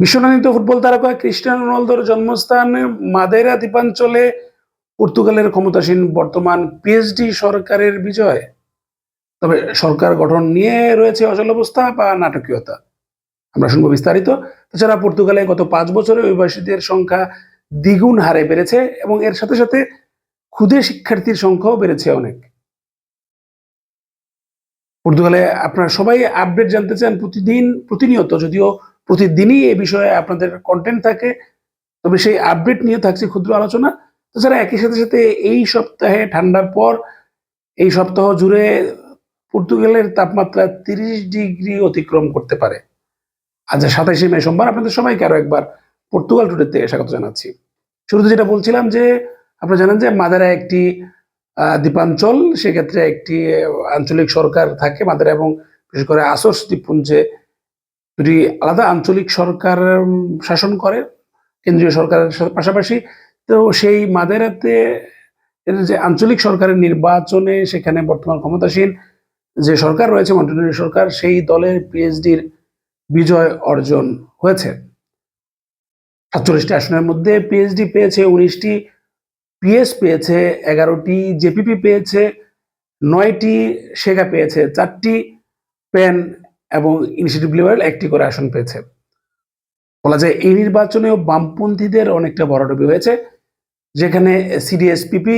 বিশ্বনাথিত football তারকা Cristiano রোনালদোর জন্মস্থান মাদেরা দ্বীপাঞ্চলে। পর্তুগালের ক্ষমতাসীন বর্তমান পিএইচডি সরকারের বিজয়। তবে সরকার গঠন নিয়ে রয়েছে অচল অবস্থা বা নাটকীয়তা। আমরা শুনব বিস্তারিত। তাছাড়া পর্তুগালে গত পাঁচ বছরে অভিবাসীদের সংখ্যা দ্বিগুণ হারে বেড়েছে এবং এর সাথে সাথে ক্ষুদে শিক্ষার্থীর সংখ্যাও বেড়েছে অনেক। পর্তুগালে আপনারা সবাই আপডেট জানতে চান প্রতিদিন প্রতিনিয়ত, যদিও প্রতিদিনই এ বিষয়ে আপনাদের কন্টেন্ট থাকে। তবে সেই আপডেট নিয়ে থাকছে ক্ষুদ্র আলোচনা। তাছাড়া একই সাথে সাথে এই সপ্তাহে ঠান্ডার পর এই সপ্তাহ জুড়ে পর্তুগালের তাপমাত্রা তিরিশ ডিগ্রি অতিক্রম করতে পারে। আজ সাতাইশে মে সোমবার আপনাদের সবাইকে আরও একবার পর্তুগাল টুডেতে স্বাগত জানাচ্ছি। শুরুতে যেটা বলছিলাম যে, আপনারা জানেন যে মাদারা একটি দ্বীপাঞ্চল, সেক্ষেত্রে একটি আঞ্চলিক সরকার থাকে মাদারা এবং বিশেষ করে আসোস দ্বীপপুঞ্জে দুটি আলাদা আঞ্চলিক সরকার শাসন করে, কেন্দ্রীয় সরকারের পাশাপাশি, তো সেই মাদেরাতে যে আঞ্চলিক সরকারের নির্বাচনে সেখানে বর্তমান ক্ষমতাসীন যে সরকার রয়েছে মন্টেনেরো সরকার, সেই দলের পিএইচডির বিজয় অর্জন হয়েছে। সাতচল্লিশটি আসনের মধ্যে পিএইচডি পেয়েছে উনিশটি, পিএস পেয়েছে এগারোটি, জেপিপি পেয়েছে নয়টি, সেগা পেয়েছে চারটি, পেন এবং ইনিশিয়েটিভ লিবারেল একটি করে আসন পেয়েছে। বলা যায় এই নির্বাচনেও বামপন্থীদের অনেকটা বড়ডবি হয়েছে, যেখানে সিডিএসপিপি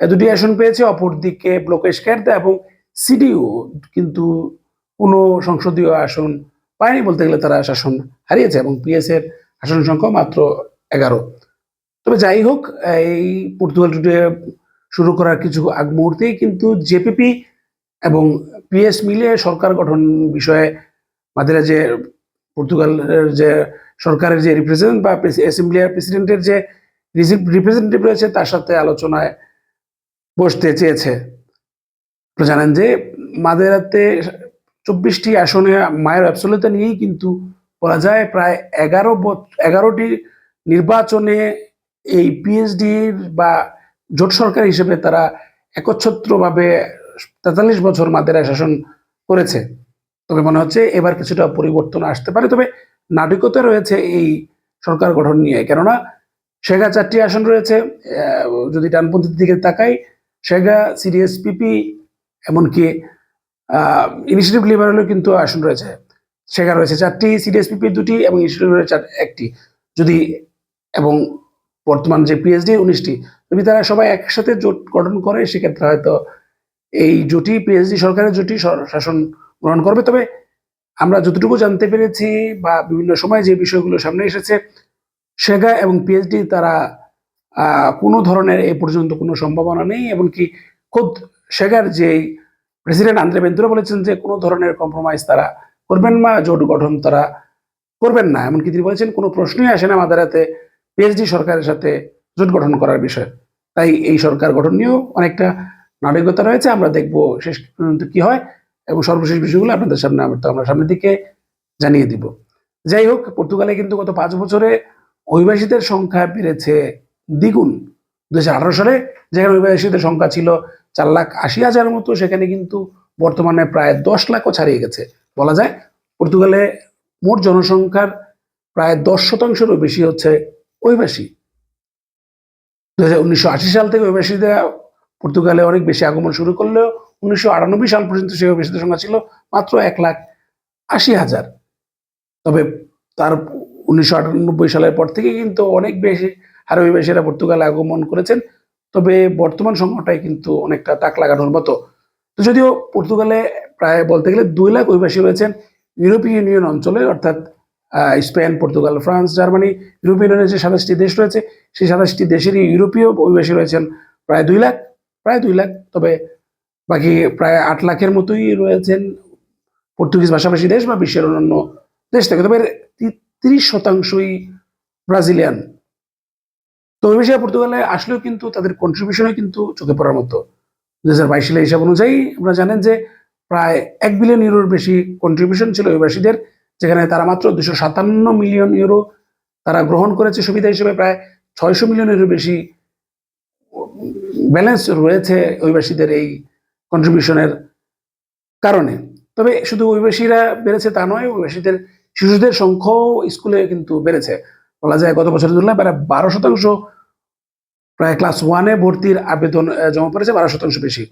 দুটি আসন পেয়েছে, অপরদিকে ব্লকেশ ক্যারদা এবং সিডিউ কিন্তু কোনো সংসদীয় আসন পায়নি বলতে গেলে তারা শাসন হারিয়েছে এবং পিএস এর আসন সংখ্যা মাত্র এগারো। তবে যাই হোক, এই পর্তুগাল টুডে শুরু করার কিছু আগ মুহূর্তেই কিন্তু জেপিপি এবং পিএস মিলিয়ে সরকার গঠন বিষয়ে মাদেরা যে পর্তুগালের যে সরকারের যে রিপ্রেজেন্ট বা অ্যাসেম্বলি প্রেসিডেন্টের যে রিপ্রেজেন্টেটিভ রয়েছে, তার সাথে আলোচনায় বসতে চেয়েছে। জানেন যে মাদেরাতে চব্বিশটি আসনে মায়ের অ্যাবসলিউটা নিয়েই কিন্তু বলা যায় প্রায় এগারো এগারোটি নির্বাচনে এই পিএইচডির বা জোট সরকার হিসেবে তারা একচ্ছত্রভাবে তেতাল্লিশ বছর মাদেরা শাসন করেছে। তবে মনে হচ্ছে এবার কিছুটা পরিবর্তন আসতে পারে। তবে নাটকতা রয়েছে এই সরকার গঠন নিয়ে। কেননা সেগা চারটি আসন রয়েছে যদি ডানপন্থীর দিকে তাকাই সেগা সিডিএসপিপি, এমনকি ইনিশিয়েটিভ লিবারেলও কিন্তু আসন রয়েছে। সেগা রয়েছে চারটি, সিডিএসপিপি দুটি এবং ইনিশিয়েটিভ একটি। যদি, এবং বর্তমান যে পিএইচডি উনিশটি, যদি তারা সবাই একসাথে জোট গঠন করে, সেক্ষেত্রে হয়তো এই জোটই পিএইচডি সরকারের জোটই শাসন গ্রহণ করবে। তবে আমরা যতটুকু জানতে পেরেছি বা বিভিন্ন সময় যে বিষয়গুলো সামনে এসেছে, সেগা এবং পিএইচডি তারা কোনো ধরনের এ পর্যন্ত কোনো সম্ভাবনা নেই, এমনকি খোদ সেগার যে প্রেসিডেন্ট আন্দ্রে বেন্তুরা বলেছেন যে কোনো ধরনের কম্প্রোমাইজ তারা করবেন না, জোট গঠন তারা করবেন না। এমনকি তিনি বলেছেন কোনো প্রশ্নই আসে না মাদারাতে পিএইচডি সরকারের সাথে জোট গঠন করার বিষয়। তাই এই সরকার গঠন নিয়েও অনেকটা নাটকীয়তা রয়েছে, আমরা দেখব শেষ পর্যন্ত কি হয় এবং সর্বশেষ বিষয়গুলো আপনাদের সামনে আমরা সামনের দিকে জানিয়ে দিব। যাই হোক, পর্তুগালে কিন্তু গত পাঁচ বছরে অভিবাসীদের সংখ্যা বেড়েছে দ্বিগুণ। দুই হাজার আঠারো সালে যেখানে অভিবাসীদের সংখ্যা ছিল চার লাখ আশি হাজারের মতো, সেখানে কিন্তু বর্তমানে প্রায় দশ লাখও ছাড়িয়ে গেছে। বলা যায় পর্তুগালে মোট জনসংখ্যার প্রায় দশ শতাংশেরও বেশি হচ্ছে অভিবাসী। দু সাল থেকে অভিবাসীদের পর্তুগালে অনেক বেশি আগমন শুরু করলেও উনিশশো আটানব্বই সাল পর্যন্ত সেই অভিবাসীদের সংখ্যা ছিল মাত্র এক লাখ আশি হাজার। তবে তার উনিশশো আটানব্বই সালের পর থেকে কিন্তু অনেক বেশি হারে অভিবাসীরা পর্তুগালে আগমন করেছেন। তবে বর্তমান সংখ্যাটাই কিন্তু অনেকটা তাক লাগানোর মতো। তো যদিও পর্তুগালে প্রায় বলতে গেলে দুই লাখ অভিবাসী রয়েছেন ইউরোপীয় ইউনিয়ন অঞ্চলে, অর্থাৎ স্পেন, পর্তুগাল, ফ্রান্স, জার্মানি, ইউরোপীয় ইউনিয়নের যে সাতাশটি দেশ রয়েছে, সেই সাতাশটি দেশেরই ইউরোপীয় অভিবাসী রয়েছেন প্রায় দুই লাখ। প্রায় দুই লাখ, তবে বাকি প্রায় আট লাখের মতোই রয়েছেন পর্তুগিজ ভাষাভাষী দেশ বা বিশ্বের অন্যান্য দেশ থেকে, তবে তিরিশ শতাংশই ব্রাজিলিয়ান। তো অভিবাসীরা পর্তুগালে আসলেও কিন্তু তাদের কন্ট্রিবিউশনও কিন্তু চোখে পড়ার মতো। দু হাজার বাইশ সালের হিসাব অনুযায়ী আমরা জানেন যে প্রায় এক বিলিয়ন ইউরোর বেশি কন্ট্রিবিউশন ছিল অভিবাসীদের, যেখানে তারা মাত্র দুশো সাতান্ন মিলিয়ন ইউরো তারা গ্রহণ করেছে। সুবিধা হিসেবে প্রায় ছয়শো মিলিয়নেরও বেশি ব্যালেন্স রয়েছে অভিবাসীদের এই কন্ট্রিবিউশনের কারণে। তবে শুধু অভিবাসীরা বেড়েছে তা নয়, অভিবাসীদের শিশুদের সংখ্যাও স্কুলে কিন্তু বেড়েছে। বলা যায় গত বছরের তুলনায় প্রায় বারো শতাংশ প্রায় ক্লাস ওয়ানে ভর্তির আবেদন জমা পড়েছে, বারো শতাংশ বেশি।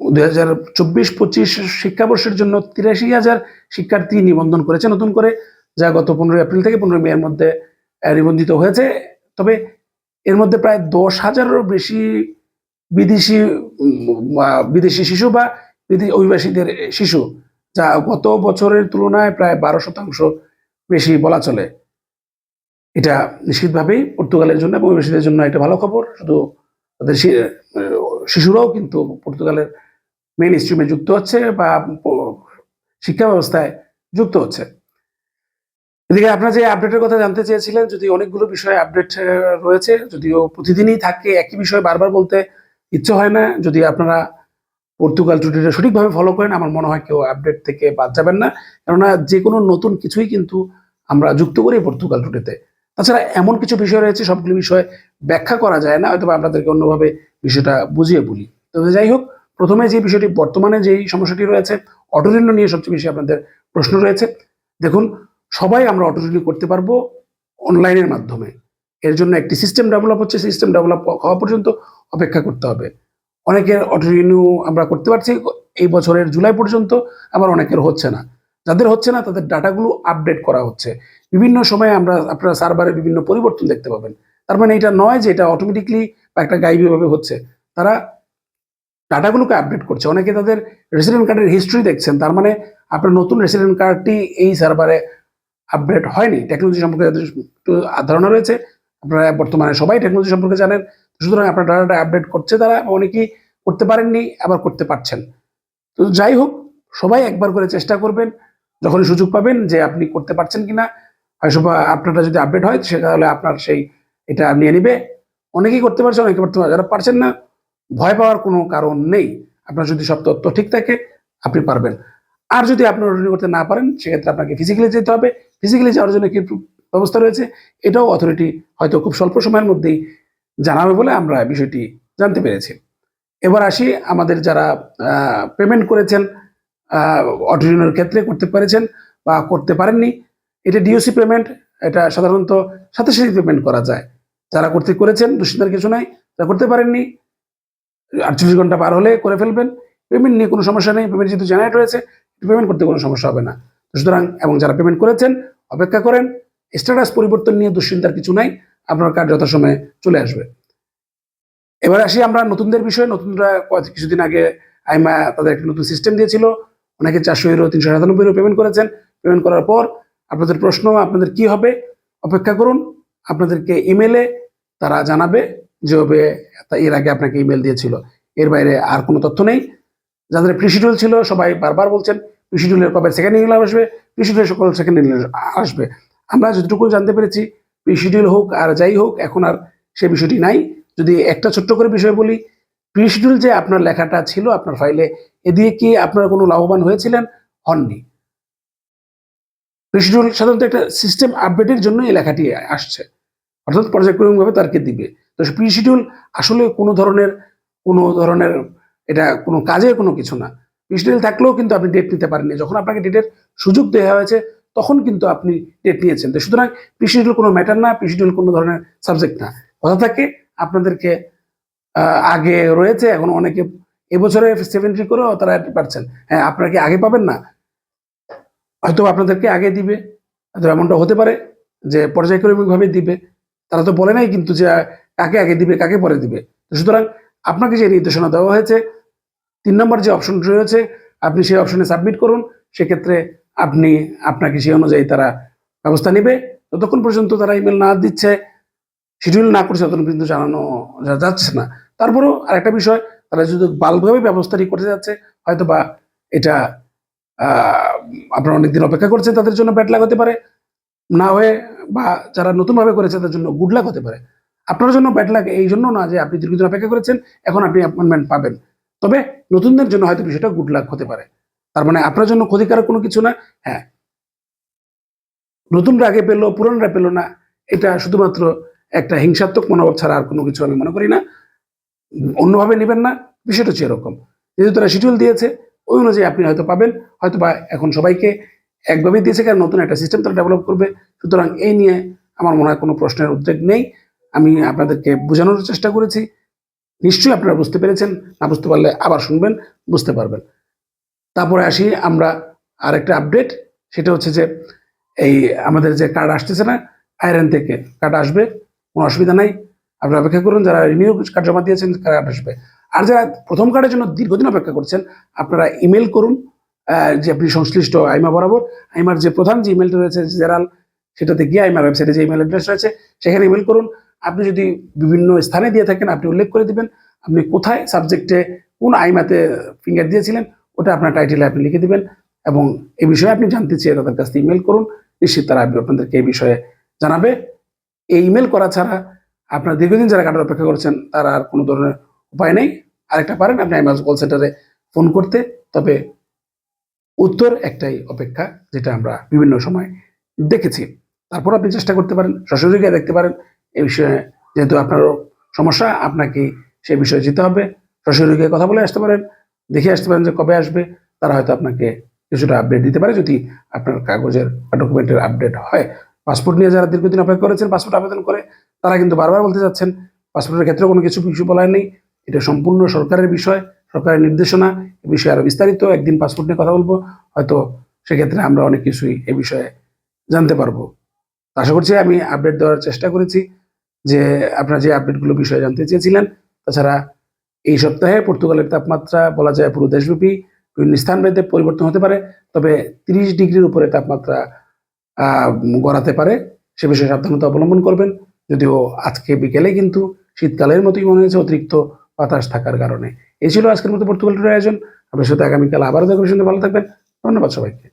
দুই হাজার চব্বিশ পঁচিশ শিক্ষাবর্ষের জন্য তিরাশি হাজার শিক্ষার্থী নিবন্ধন করেছে নতুন করে, যা গত পনেরোই এপ্রিল থেকে পনেরোই মে এর মধ্যে নিবন্ধিত হয়েছে। তবে এর মধ্যে প্রায় দশ হাজারেরও বেশি বিদেশি বিদেশি শিশু বা অভিবাসীদের শিশু, যা গত বছরের তুলনায় প্রায় বারো শতাংশ বেশি বলা চলে। এটা নিশ্চিতভাবেই পর্তুগালের জন্য এবং অভিবাসীদের জন্য একটা ভালো খবর। শুধু তাদের শিশুরাও কিন্তু পর্তুগালের মেইন স্ট্রিমে যুক্ত হচ্ছে বা শিক্ষা ব্যবস্থায় যুক্ত হচ্ছে। এদিকে আপনার যে আপডেটের কথা জানতে চেয়েছিলেন, যদি অনেকগুলো বিষয়ে আপডেট রয়েছে, যদিও প্রতিদিনই থাকে একই বিষয় বারবার বলতে ইচ্ছে হয় না যদি আপনারা পর্তুগাল টুটিটা সঠিকভাবে ফলো করেন, আমার মনে হয় কেউ আপডেট থেকে বাদ যাবেন না। কেননা যে কোনো নতুন কিছুই কিন্তু আমরা যুক্ত করি পর্তুগাল টুটিতে তাছাড়া এমন কিছু বিষয় রয়েছে, সবগুলো বিষয় ব্যাখ্যা করা যায় না হয়তো আপনাদেরকে অন্যভাবে বিষয়টা বুঝিয়ে বলি। তবে যাই হোক, প্রথমে যে বিষয়টি, বর্তমানে যেই সমস্যাটি রয়েছে অটো রিনিউ নিয়ে সবচেয়ে বেশি আপনাদের প্রশ্ন রয়েছে। দেখুন, সবাই আমরা অটো রিনিউ করতে পারব অনলাইনের মাধ্যমে। এর জন্য একটি সিস্টেম ডেভেলপ হচ্ছে সিস্টেম ডেভেলপ হওয়া পর্যন্ত অপেক্ষা করতে হবে। অনেকের অটো রিনিউ আমরা করতে পারছি, এই বছরের জুলাই পর্যন্ত আবার অনেকের হচ্ছে না। যাদের হচ্ছে না, তাদের ডাটাগুলো আপডেট করা হচ্ছে। বিভিন্ন সময়ে আমরা, আপনারা সার্ভারে বিভিন্ন পরিবর্তন দেখতে পাবেন। তার মানে এটা নয় যে এটা অটোমেটিকলি বা একটা গাইবীভাবে হচ্ছে। তারা ডাটাগুলোকে আপডেট করছে। অনেকে তাদের রেসিডেন্ট কার্ডের হিস্ট্রি দেখছেন, তার মানে আপনার নতুন রেসিডেন্ট কার্ডটি এই সার্ভারে আপডেট হয়নি। টেকনোলজি সম্পর্কে ধারণা রয়েছে। আপনারা বর্তমানে সবাই টেকনোলজি সম্পর্কে জানেন সুতরাং আপনার ডাটাটা আপডেট করছে তারা, অনেকেই করতে পারেননি, আবার করতে পারছেন। তো যাই হোক, সবাই একবার করে চেষ্টা করবেন, যখনই সুযোগ পাবেন যে আপনি করতে পারছেন কিনা। হয়তো আপনারটা যদি আপডেট হয় সেটা তাহলে আপনার সেই এটা নিয়ে নিবে। অনেকেই করতে পারছে, অনেকে করতে যারা পারছেন না, ভয় পাওয়ার কোনো কারণ নেই। আপনার যদি সব তথ্য ঠিক থাকে, আপনি পারবেন। আর যদি আপনি রিনিউ করতে না পারেন, সেক্ষেত্রে আপনাকে ফিজিক্যালি যেতে হবে। ফিজিক্যালি যাওয়ার জন্য কি ব্যবস্থা রয়েছে। এটাও অথরিটি হয়তো খুব স্বল্প সময়ের মধ্যেই জানাবে বলে আমরা বিষয়টি জানতে পেরেছি। এবার আসি আমাদের যারা পেমেন্ট করেছেন অটোরিনের ক্ষেত্রে করতে পেরেছেন বা করতে পারেননি, এটা ডিওসি পেমেন্ট এটা সাধারণত সাথে সাথে পেমেন্ট করা যায়। যারা করতে করেছেন, দুশ্চিন্তার কিছু নাই, যারা করতে পারেননি, আটচল্লিশ ঘণ্টা পার হলে করে ফেলবেন। পেমেন্ট নিয়ে কোনো সমস্যা নেই পেমেন্ট যেহেতু জেনারেট রয়েছে পেমেন্ট করতে কোনো সমস্যা হবে না। সুতরাং, এবং যারা পেমেন্ট করেছেন, অপেক্ষা করেন স্ট্যাটাস পরিবর্তন নিয়ে দুশ্চিন্তার কিছু নাই, আপনার কার্ড যথাসময়ে চলে আসবে। এবার আসি আমরা নতুনদের বিষয়ে। নতুনরা কিছুদিন আগে আইমা তাদের একটা নতুন সিস্টেম দিয়েছিল। অনেকে চারশো ইউরো তিনশো সাতানব্বই ইউরো পেমেন্ট করেছেন। পেমেন্ট করার পর আপনাদের প্রশ্ন, আপনাদের কি হবে? অপেক্ষা করুন, আপনাদেরকে ইমেলে তারা জানাবে যেভাবে তা- এর আগে আপনাকে ইমেল দিয়েছিল। এর বাইরে আর কোনো তথ্য নেই। যাদের প্রিশিডিউল ছিল সবাই বারবার বলছেন প্রিশিডিউলের কবে সেকেন্ড ইমেল আসবে? প্রিশিডিউলের সকল সেকেন্ড ইমেল আসবে। আমরা যতটুকু জানতে পেরেছি প্রিশিডিউল হোক আর যাই হোক, এখন আর সে বিষয়টি নাই। যদি একটা ছোট্ট করে বিষয় বলি প্রিশিডিউল যে আপনার লেখাটা ছিল আপনার ফাইলে এ দিয়ে কি আপনারা কোনো লাভবান হয়েছিলেন? হননি। প্রিশিডিউল সাধারণত একটা সিস্টেম আপডেটের জন্য এই লেখাটি আসছে। অর্থাৎ পর্যায়ক্রমিকভাবে তারকে দিবে। তো প্রিশিডিউল আসলে কোনো ধরনের কোনো ধরনের এটা কোনো কাজের কোনো কিছু না। প্রিশিডিউল থাকলেও কিন্তু আপনি ডেট নিতে পারেননি। যখন আপনাকে ডেটের সুযোগ দেওয়া হয়েছে তখন কিন্তু আপনি ডেট নিয়েছেন। তো সুতরাং প্রিশিডিউল কোনো ম্যাটার না প্রিশিডিউল কোনো ধরনের সাবজেক্ট না। কথা থাকে, আপনাদেরকে আগে রয়েছে, এখন অনেকে এবছরে সেভেন্টি করেও তারা পারছেন। হ্যাঁ আপনারা কি আগে পাবেন না? হয়তো আপনাদেরকে আগে দিবে এমনটা হতে পারে যে পর্যায়ক্রমিকভাবে দিবে। তারা তো বলে নাই কিন্তু যে কাকে আগে দিবে, কাকে পরে দিবে। সুতরাং আপনাকে যে নির্দেশনা দেওয়া হয়েছে, তিন নম্বর যে অপশন রয়েছে, আপনি সেই অপশনে সাবমিট করুন। সেক্ষেত্রে আপনি আপনাকে সেই অনুযায়ী তারা ব্যবস্থা নেবে। ততক্ষণ পর্যন্ত তারা ইমেল না দিচ্ছে শিডিউল না করছে, ততক্ষণ পর্যন্ত জানানো যাচ্ছে না। তারপরেও আরেকটা বিষয়, তারা যদি বাল্কভাবে ব্যবস্থাটি করতে যাচ্ছে হয়তো বা এটা আপনারা অনেকদিন অপেক্ষা করছেন, তাদের জন্য ব্যাট লাগ হতে পারে। না হয়ে বা যারা নতুনভাবে করেছে, তাদের জন্য গুড লাক হতে পারে। আপনার জন্য ব্যাট লাগ এই জন্য না যে আপনি দীর্ঘদিন অপেক্ষা করেছেন, এখন আপনি অ্যাপয়েন্টমেন্ট পাবেন। তবে নতুনদের জন্য হয়তো বিষয়টা গুড লাক হতে পারে। তার মানে আপনার জন্য ক্ষতিকারক কোনো কিছু না হ্যাঁ। নতুনরা আগে পেল, পুরনরা পেল না, এটা শুধুমাত্র একটা হিংসাত্মক মনোভাব ছাড়া আর কোনো কিছু আমি মনে করি না। অন্যভাবে নেবেন না, বিষয়টা হচ্ছে এরকম। যেহেতু তারা শিডিউল দিয়েছে, ওই অনুযায়ী আপনি হয়তো পাবেন হয়তো বা এখন সবাইকে একভাবেই দিয়েছে, কারণ নতুন একটা সিস্টেম তারা ডেভেলপ করবে। সুতরাং এই নিয়ে আমার মনে হয় কোনো প্রশ্নের উদ্বেগ নেই। আমি আপনাদেরকে বোঝানোর চেষ্টা করেছি। নিশ্চয়ই আপনারা বুঝতে পেরেছেন, না বুঝতে পারলে আবার শুনবেন, বুঝতে পারবেন। তারপরে আসি আমরা আরেকটা আপডেট সেটা হচ্ছে যে এই আমাদের যে কার্ড আসতেছে না আয়রন থেকে কার্ড আসবে, কোনো অসুবিধা নাই। আপনারা অপেক্ষা করুন, যারা রিনিউ কার্ড জমা দিয়েছেন কার্ড আসবে। আর যারা প্রথম কার্ডের জন্য দীর্ঘদিন অপেক্ষা করছেন, আপনারা ইমেল করুন যে আপনি সংশ্লিষ্ট আইমা বরাবর। আইমার যে প্রধান যে ইমেলটা রয়েছে জেনারেল সেটাতে গিয়ে আইমার ওয়েবসাইটে যে ইমেল অ্যাড্রেস রয়েছে, সেখানে ইমেল করুন। আপনি যদি বিভিন্ন স্থানে দিয়ে থাকেন, আপনি উল্লেখ করে দিবেন, আপনি কোথায় সাবজেক্টে কোন আইমাতে ফিঙ্গার দিয়েছিলেন ওটা আপনার টাইটেলে আপনি লিখে দিবেন এবং এ বিষয়ে আপনি জানতে চেয়ে তাদের কাছ থেকে ইমেল করুন, নিশ্চিত তারা আপনাদেরকে এই বিষয়ে জানাবে। এই ইমেল করা ছাড়া আপনার দীর্ঘদিন যারা কাটার অপেক্ষা করছেন, তারা আর কোনো ধরনের উপায় নেই। আরেকটা পারেন আপনি আইমাজ কল সেন্টারে ফোন করতে, তবে উত্তর একটাই অপেক্ষা, যেটা আমরা বিভিন্ন সময় দেখেছি। তারপর আপনি চেষ্টা করতে পারেন গিয়ে দেখতে পারেন এই বিষয়ে যেহেতু আপনারও সমস্যা আপনাকে সেই বিষয়ে যেতে হবে। গিয়ে কথা বলে আসতে পারেন। দেখে আসতে পারেন যে কবে আসবে, তারা হয়তো আপনাকে কিছুটা আপডেট দিতে পারে। যদি আপনার কাগজের ডকুমেন্টের আপডেট হয় পাসপোর্ট নিয়ে যারা দীর্ঘদিন অপেক্ষা করেছেন পাসপোর্ট আবেদন করে, তারা কিন্তু বারবার বলতে চাচ্ছেন পাসপোর্টের ক্ষেত্রে কোনো কিছু কিছু বলার নেই। এটা সম্পূর্ণ সরকারের বিষয়, সরকারের নির্দেশনা, এ বিষয়ে আরও বিস্তারিত একদিন পাসপোর্ট নিয়ে কথা বলব। হয়তো সেক্ষেত্রে আমরা অনেক কিছুই এ বিষয়ে জানতে পারব। আশা করছি আমি আপডেট দেওয়ার চেষ্টা করেছি যে আপনারা যে আপডেটগুলো বিষয়ে জানতে চেয়েছিলেন, তাছাড়া এই সপ্তাহে পর্তুগালের তাপমাত্রা বলা যায় পুরো দেশব্যাপী বিভিন্ন স্থানভেদে পরিবর্তন হতে পারে, তবে তিরিশ ডিগ্রির উপরে তাপমাত্রা গড়াতে পারে। সে বিষয়ে সাবধানতা অবলম্বন করবেন। যদিও আজকে বিকেলে কিন্তু শীতকালের মতোই মনে হয়েছে অতিরিক্ত বাতাস থাকার কারণে। এই ছিল আজকের মতো পর্তুগালের আয়োজন। আপনার সাথে আগামীকাল আবারও দেখা ভালো থাকবেন। ধন্যবাদ সবাইকে।